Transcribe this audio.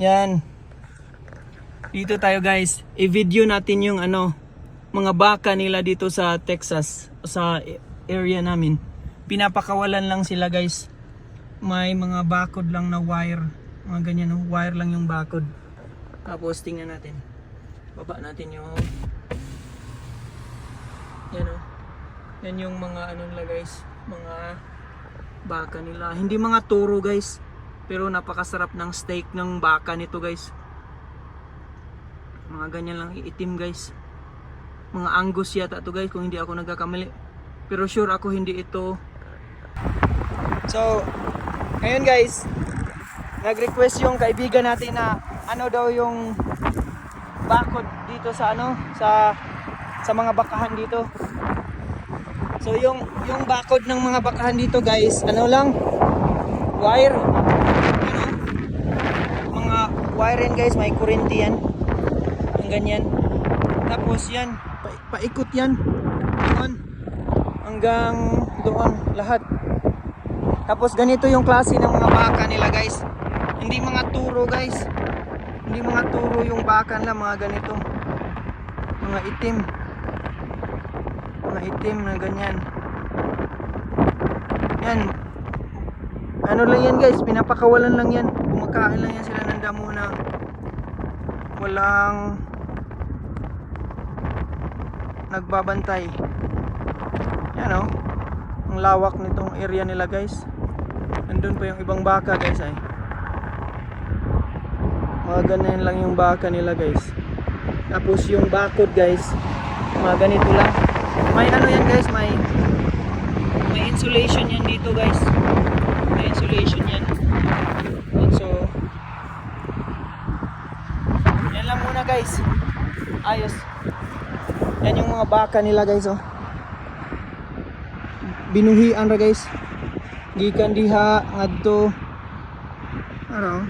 Yan. Dito tayo guys. I-video natin yung ano, mga baka nila dito sa Texas. Sa area namin. Pinapakawalan lang sila guys. May mga bakod lang na wire. Mga ganyan, oh. wire lang yung bakod. Tapos tingnan natin. Baba natin yung... Yan oh. Yan yung mga ano nila guys. Mga baka nila. Hindi mga turo guys. Pero napakasarap ng steak ng baka nito guys. Mga ganyan lang iitim guys. Mga angus yata to guys kung hindi ako nagkakamali. Pero sure ako hindi ito. So, ngayon guys, nag-request yung kaibigan natin na ano daw yung bakod dito sa ano sa sa mga bakahan dito. So yung yung bakod ng mga bakahan dito guys, ano lang wire. Wire yan guys, may kurente yan. Yung ganyan. Tapos yan, pa paikot yan. Doon. Hanggang doon lahat. Tapos ganito yung klase ng mga baka nila guys. Hindi mga turo guys. Hindi mga turo yung baka nila, mga ganito. Mga itim. Mga itim na ganyan. Yan. Ano lang yan guys, pinapakawalan lang yan. Kumakain lang yan sila ng damo na walang nagbabantay. Yan oh. Ang lawak nitong area nila guys. Nandun pa yung ibang baka guys ay. Mga ganyan lang yung baka nila guys. Tapos yung bakod guys, mga ganito lang. May ano yan guys, may may insulation yan dito guys. May insulation yan. And so, yan lang muna guys. Ayos. Yan yung mga baka nila guys oh. Binuhian ra guys. Gikan diha ngadto ano